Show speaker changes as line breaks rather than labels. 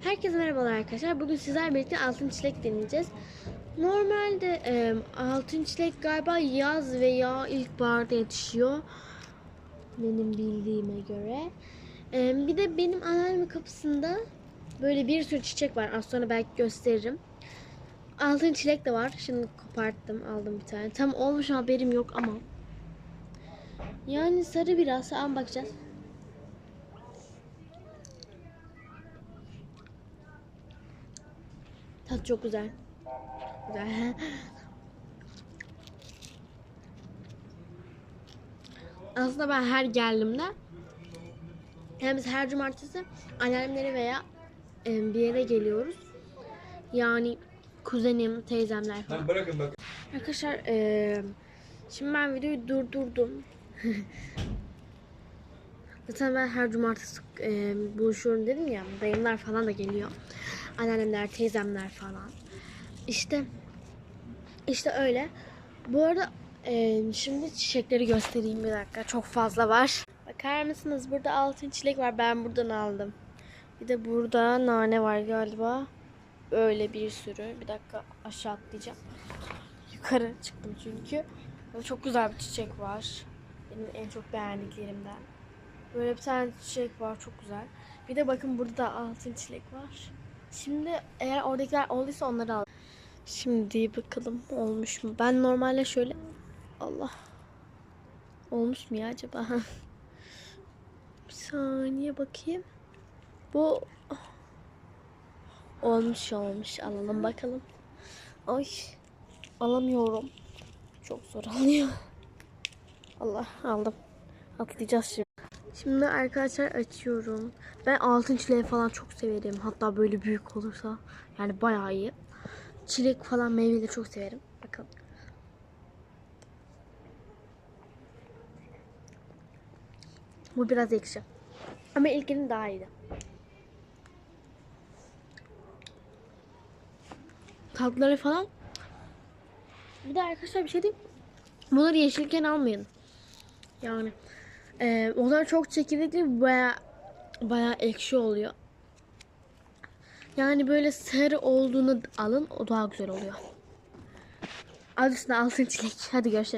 Herkese merhabalar arkadaşlar. Bugün sizler birlikte altın çilek deneyeceğiz. Normalde e, altın çilek galiba yaz veya ilkbaharda yetişiyor. Benim bildiğime göre. E, bir de benim anneannemin kapısında böyle bir sürü çiçek var. Az sonra belki gösteririm. Altın çilek de var. Şimdi koparttım. Aldım bir tane. Tam olmuş haberim yok ama. Yani sarı biraz. Ama bakacağız. Tat çok güzel. Güzel. Aslında ben her geldiğimde yani biz her cumartesi anneannemlere veya e, bir yere geliyoruz. Yani kuzenim, teyzemler falan.
Lan bırakın bak.
Arkadaşlar e, şimdi ben videoyu durdurdum. Zaten ben her cumartesi e, buluşuyorum dedim ya. Dayımlar falan da geliyor. Anneannemler, teyzemler falan. İşte işte öyle. Bu arada e, şimdi çiçekleri göstereyim bir dakika. Çok fazla var. Bakar mısınız? Burada altın çilek var. Ben buradan aldım. Bir de burada nane var galiba. Böyle bir sürü. Bir dakika aşağı atlayacağım. Yukarı çıktım çünkü. Çok güzel bir çiçek var. Benim en çok beğendiklerimden. Böyle bir tane çiçek var çok güzel. Bir de bakın burada da altın çilek var. Şimdi eğer oradakiler olduysa onları al. Şimdi bakalım olmuş mu? Ben normalde şöyle Allah olmuş mu ya acaba? bir saniye bakayım. Bu olmuş olmuş. Alalım bakalım. Ay alamıyorum. Çok zor alıyor. Allah aldım. Atlayacağız şimdi. Şimdi arkadaşlar açıyorum. Ben altın çileği falan çok severim. Hatta böyle büyük olursa. Yani bayağı iyi. Çilek falan meyveleri çok severim. Bakın. Bu biraz ekşi. Ama ilkinin daha iyiydi. Tatları falan. Bir de arkadaşlar bir şey diyeyim. Bunları yeşilken almayın. Yani e, onlar çok çekirdekli baya baya ekşi oluyor. Yani böyle sarı olduğunu alın o daha güzel oluyor. Adı üstüne altın çilek. Hadi görüşürüz.